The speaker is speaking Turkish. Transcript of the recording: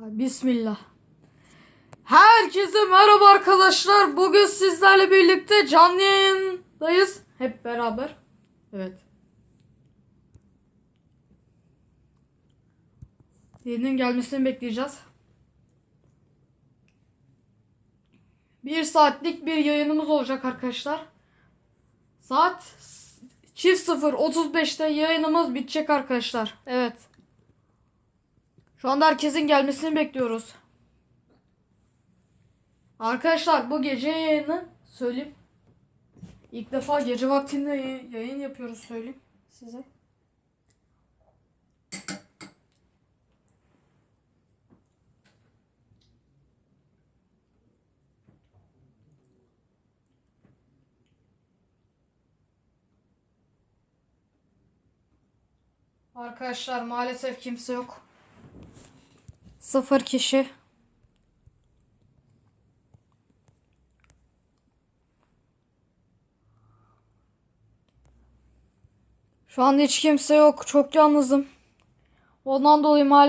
Bismillah. Herkese merhaba arkadaşlar. Bugün sizlerle birlikte canlı yayındayız. Hep beraber. Evet. Yayının gelmesini bekleyeceğiz. Bir saatlik bir yayınımız olacak arkadaşlar. Saat çift 0.35'te yayınımız bitecek arkadaşlar. Evet. Şu anda herkesin gelmesini bekliyoruz. Arkadaşlar bu gece yayını söyleyeyim. İlk defa gece vaktinde yay- yayın yapıyoruz söyleyeyim size. Arkadaşlar maalesef kimse yok. Sıfır kişi. Şu anda hiç kimse yok. Çok yalnızım. Ondan dolayı maalesef